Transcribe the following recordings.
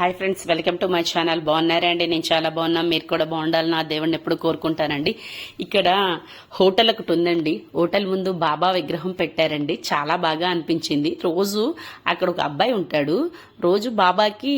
Hi friends welcome to my channel. బాగున్నారా అండి? నేను చాలా బాగున్నా. మీరు కూడా బాగుండాలని నా దేవుడిని ఎప్పుడు కోరుకుంటానండి. ఇక్కడ హోటల్ ఒకటి ఉందండి. హోటల్ ముందు బాబా విగ్రహం పెట్టారండి. చాలా బాగా అనిపించింది. రోజు అక్కడ ఒక అబ్బాయి ఉంటాడు. రోజు బాబాకి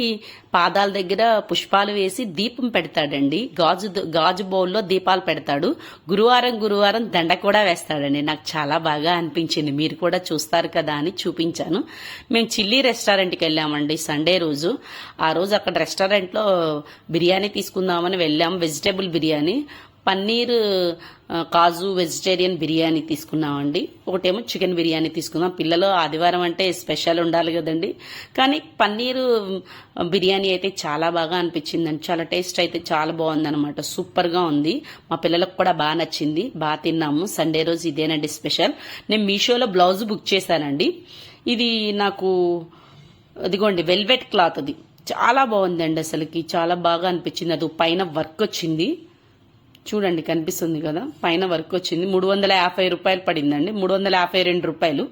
పాదాల దగ్గర పుష్పాలు వేసి దీపం పెడతాడండి. గాజు గాజు బౌల్లో దీపాలు పెడతాడు. గురువారం గురువారం దండ కూడా వేస్తాడండి. నాకు చాలా బాగా అనిపించింది. మీరు కూడా చూస్తారు కదా అని చూపించాను. మేము చిల్లీ రెస్టారెంట్కి వెళ్ళామండి సండే రోజు. ఆ రోజు అక్కడ రెస్టారెంట్లో బిర్యానీ తీసుకుందామని వెళ్ళాము వెజిటేబుల్ బిర్యానీ. పన్నీర్ కాజు వెజిటేరియన్ బిర్యానీ తీసుకున్నామండి. ఒకటేమో చికెన్ బిర్యానీ తీసుకున్నాం. పిల్లలు ఆదివారం అంటే స్పెషల్ ఉండాలి కదండి. కానీ పన్నీరు బిర్యానీ అయితే చాలా బాగా అనిపించిందండి. చాలా టేస్ట్ అయితే చాలా బాగుందనమాట సూపర్గా ఉంది. మా పిల్లలకు కూడా బాగా నచ్చింది. బాగా తిన్నాము. సండే రోజు ఇదేనండి స్పెషల్. నేను మీషోలో బ్లౌజ్ బుక్ చేశానండి. ఇది నాకు అదిగోండి వెల్వెట్ క్లాత్ అది చాలా బాగుందండి అసలుకి. చాలా బాగా అనిపించింది. అది పైన వర్క్ వచ్చింది. చూడండి కనిపిస్తుంది కదా? పైన వర్క్ వచ్చింది. మూడు వందల యాభై రూపాయలు పడిందండి. మూడు వందల యాభై రెండు రూపాయలు.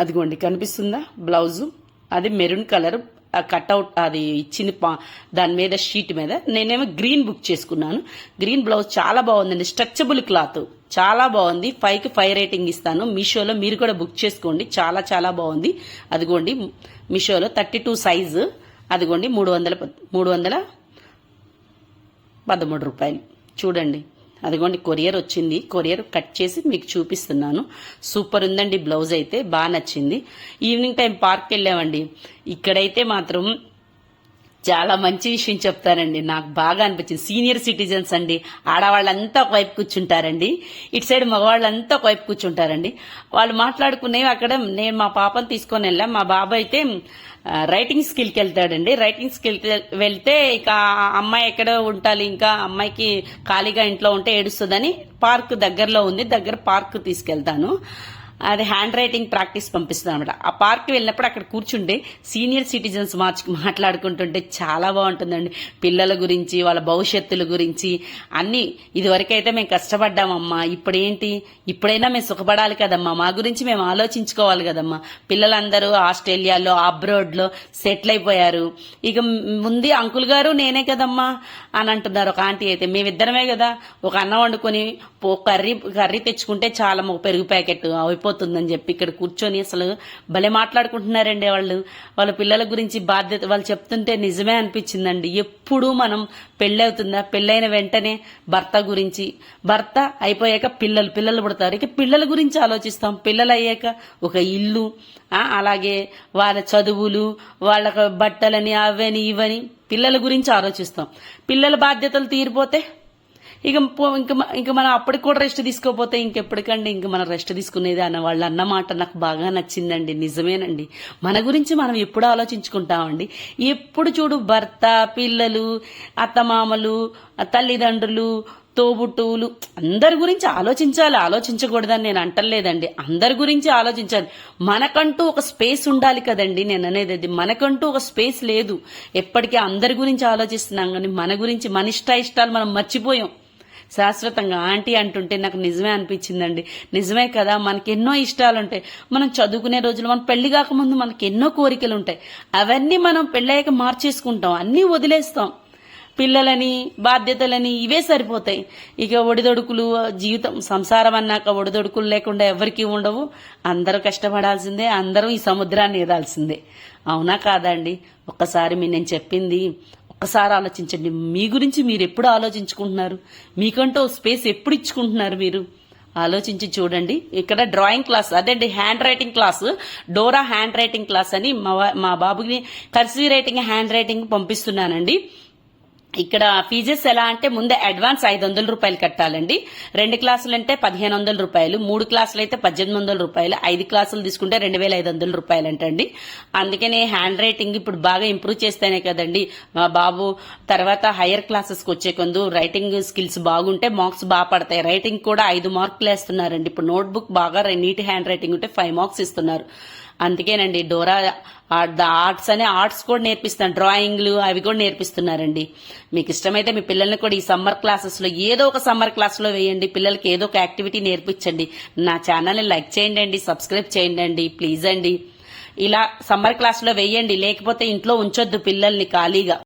అదిగోండి కనిపిస్తుందా? బ్లౌజు. అది మెరూన్ కలర్. కట్అవుట్ అది ఇచ్చింది దాని మీద షీట్ మీద. నేనేమో గ్రీన్ బుక్ చేసుకున్నాను. గ్రీన్ బ్లౌజ్ చాలా బాగుందండి. Stretchable cloth. చాలా బాగుంది. ఫైవ్కి ఫైవ్ రేటింగ్ ఇస్తాను. మీషోలో మీరు కూడా బుక్ చేసుకోండి. చాలా చాలా బాగుంది. అదిగోండి మీషోలో థర్టీ టూ సైజు. అదిగోండి మూడు వందల ప- మూడు వందల పదమూడు రూపాయలు. చూడండి. అదిగోండి కొరియర్ వచ్చింది. కొరియర్ కట్ చేసి మీకు చూపిస్తున్నాను. సూపర్ ఉందండి బ్లౌజ్ అయితే బాగా నచ్చింది. ఈవినింగ్ టైం పార్క్ వెళ్ళామండి. ఇక్కడైతే మాత్రం చాలా మంచి విషయం చెప్తానండి నాకు బాగా అనిపించింది. సీనియర్ సిటిజన్స్ అండి. ఆడవాళ్ళంతా ఒకవైపు కూర్చుంటారండి. ఇటు సైడ్ మగవాళ్ళంతా ఒకవైపు కూర్చుంటారండి. వాళ్ళు మాట్లాడుకునేవి అక్కడ నేను మా పాపను తీసుకొని వెళ్ళా. మా బాబాయ్ అయితే రైటింగ్ స్కిల్కి వెళ్తాడండి. రైటింగ్ స్కిల్కి వెళ్తే ఇక అమ్మాయి ఎక్కడ ఉండాలి ఇంకా అమ్మాయికి ఖాళీగా ఇంట్లో ఉంటే ఏడుస్తుందని పార్క్ దగ్గరలో ఉంది. దగ్గర పార్క్ తీసుకెళ్తాను. అది హ్యాండ్ రైటింగ్ ప్రాక్టీస్ పంపిస్తుంది అనమాట ఆ పార్క్ వెళ్ళినప్పుడు అక్కడ కూర్చుంటే సీనియర్ సిటిజన్స్ మార్చి మాట్లాడుకుంటుంటే చాలా బాగుంటుందండి. పిల్లల గురించి వాళ్ళ భవిష్యత్తుల గురించి అన్నీ. ఇదివరకైతే మేము కష్టపడ్డామమ్మా. ఇప్పుడేంటి? ఇప్పుడైనా మేము సుఖపడాలి కదమ్మా. మా గురించి మేము ఆలోచించుకోవాలి కదమ్మా. పిల్లలందరూ ఆస్ట్రేలియాలో అబ్రోడ్లో సెటిల్ అయిపోయారు. ఇక ముందు అంకుల్ గారు నేనే కదమ్మా అని అంటున్నారు ఒక ఆంటీ అయితే. మేమిద్దరమే కదా. ఒక అన్నం వండుకొని పో కర్రీ కర్రీ తెచ్చుకుంటే చాలా పెరుగు ప్యాకెట్ కోల్పోతుందని చెప్పి ఇక్కడ కూర్చొని అసలు భలే మాట్లాడుకుంటున్నారండి వాళ్ళు. వాళ్ళ పిల్లల గురించి బాధ్యత వాళ్ళు చెప్తుంటే నిజమే అనిపించిందండి. ఎప్పుడు మనం పెళ్ళవుతుందా పెళ్ళైన వెంటనే భర్త గురించి భర్త అయిపోయాక పిల్లలు పిల్లలు పుడతారు. ఇక పిల్లల గురించి ఆలోచిస్తాం. పిల్లలు అయ్యాక ఒక ఇల్లు అలాగే వాళ్ళ చదువులు వాళ్ళ బట్టలని అవని ఇవని పిల్లల గురించి ఆలోచిస్తాం. పిల్లల బాధ్యతలు తీరిపోతే ఇక పో- ఇంక ఇంక మనం అప్పటికి కూడా రెస్ట్ తీసుకోకపోతే ఇంకెప్పటికండి ఇంక మనం రెస్ట్ తీసుకునేది అన్న వాళ్ళు అన్న మాట నాకు బాగా నచ్చిందండి. నిజమేనండి. మన గురించి మనం ఎప్పుడు ఆలోచించుకుంటామండి. ఎప్పుడు చూడు భర్త పిల్లలు అత్తమామలు తల్లిదండ్రులు తోబుట్టువులు అందరి గురించి ఆలోచించాలి. ఆలోచించకూడదని నేను అంటలేదండి. అందరి గురించి ఆలోచించాలి. మనకంటూ ఒక స్పేస్ ఉండాలి కదండి నేను అనేది. అది మనకంటూ ఒక స్పేస్ లేదు. ఎప్పటికీ అందరి గురించి ఆలోచిస్తున్నాం కానీ మన గురించి మన ఇష్ట ఇష్టాలు మనం మర్చిపోయాం. శాశ్వతంగా ఆంటీ అంటుంటే నాకు నిజమే అనిపించిందండి. నిజమే కదా మనకి ఎన్నో ఇష్టాలు ఉంటాయి మనం చదువుకునే రోజులు మనం పెళ్ళి కాకముందు మనకి ఎన్నో కోరికలు ఉంటాయి అవన్నీ మనం పెళ్ళయ్యాక మార్చేసుకుంటాం అన్నీ వదిలేస్తాం. పిల్లలని బాధ్యతలని ఇవే సరిపోతాయి. ఇక ఒడిదొడుకులు జీవితం సంసారం అన్నాక ఒడిదొడుకులు లేకుండా ఎవరికి ఉండవు. అందరూ కష్టపడాల్సిందే అందరూ ఈ సముద్రాన్ని ఎదాల్సిందే అవునా కాదండి ఒక్కసారి మీ నేను చెప్పింది ఒక్కసారి ఆలోచించండి. మీ గురించి మీరు ఎప్పుడు ఆలోచించుకుంటున్నారు? మీకంటూ ఓ స్పేస్ ఎప్పుడు ఇచ్చుకుంటున్నారు మీరు? ఆలోచించి చూడండి. ఇక్కడ డ్రాయింగ్ క్లాస్ అదేంటి? Handwriting class. Dora handwriting class అని మా మా బాబుకి కర్సీ రైటింగ్ హ్యాండ్ రైటింగ్ పంపిస్తున్నానండి. ఇక్కడ ఫీజెస్ ఎలా అంటే ముందే అడ్వాన్స్ ఐదు వందల రూపాయలు కట్టాలండి. రెండు క్లాసులు అంటే పదిహేను వందల రూపాయలు మూడు క్లాసులు అయితే పద్దెనిమిది వందల రూపాయలు ఐదు క్లాసులు తీసుకుంటే రెండు వేల ఐదు వందల రూపాయలు అంటండి అందుకనే హ్యాండ్ రైటింగ్ ఇప్పుడు బాగా ఇంప్రూవ్ చేస్తేనే కదండి. మా బాబు తర్వాత హైయర్ క్లాసెస్కి వచ్చే కొందు రైటింగ్ స్కిల్స్ బాగుంటే మార్క్స్ బాగా పడతాయి. రైటింగ్ కూడా ఐదు మార్కులు వేస్తున్నారండి. ఇప్పుడు నోట్బుక్ బాగా నీట్ హ్యాండ్ రైటింగ్ ఉంటే ఫైవ్ మార్క్స్ ఇస్తున్నారు. అందుకేనండి డోరా ఆర్ట్స్ అనే ఆర్ట్స్ కూడా నేర్పిస్తాను డ్రాయింగ్లు అవి కూడా నేర్పిస్తున్నారండి. మీకు ఇష్టమైతే మీ పిల్లల్ని కూడా ఈ సమ్మర్ క్లాసెస్లో ఏదో ఒక సమ్మర్ క్లాస్లో వేయండి పిల్లలకి ఏదో ఒక యాక్టివిటీ నేర్పించండి. నా ఛానల్ని లైక్ చేయండి అండి సబ్స్క్రైబ్ చేయండి అండి ప్లీజ్ అండి. ఇలా సమ్మర్ క్లాస్లో వేయండి లేకపోతే ఇంట్లో ఉంచొద్దు పిల్లల్ని ఖాళీగా.